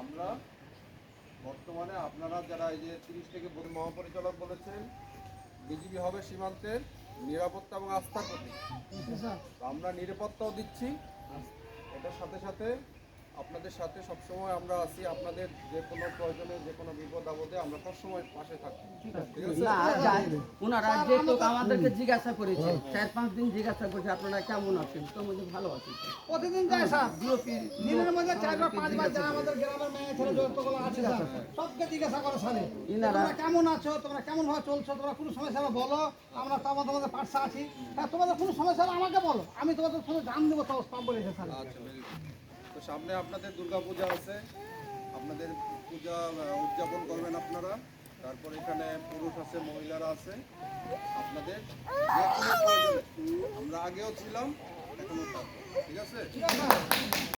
আমরা মহাপরিচালক বলেছেন হবে নিরাপত্তা এবং প্রতীক আমরা নিরাপত্তাও দিচ্ছি। এটার সাথে সাথে আপনাদের সাথে সবসময় আমরা আছি। আপনাদের যে কোনো প্রয়োজনে যে কোনো বিপদ আমরা সবসময় পাশে থাকি। ঠিক আছে। না যাই। ওনারা আমাদেরকে জিজ্ঞাসা করেছে চার পাঁচ দিন জিজ্ঞাসা করছে আপনারা কেমন আছেন? তো মধ্যে ভালো আছেন প্রতিদিন যায় স্যার। দিনের মধ্যে চারবার পাঁচবার যারা আমাদের গ্রামের মেয়ে ছেলে যতগুলো আছে সবকে জিজ্ঞাসা করে স্যারে। তোমরা কেমন আছো? তোমরা কেমন ভাবে চলছো? তোমরা কোনো সমস্যা হলে বলো। আমরা তোমার তোমাদের পাশে আছি। হ্যাঁ তোমাদের কোনো সমস্যা হলে আমাকে বলো। আমি তোমাদের সঙ্গে জান দেবো তো সব বলেছে স্যার। আচ্ছা তো সামনে আপনাদের দুর্গা পূজা আছে। আপনাদের পূজা উদযাপন করবেন আপনারা। তারপর এখানে পুরুষ আছে, মহিলারা আছে। আপনাদের আমরা আগেও ছিলাম, এখনও থাকব ঠিক আছে।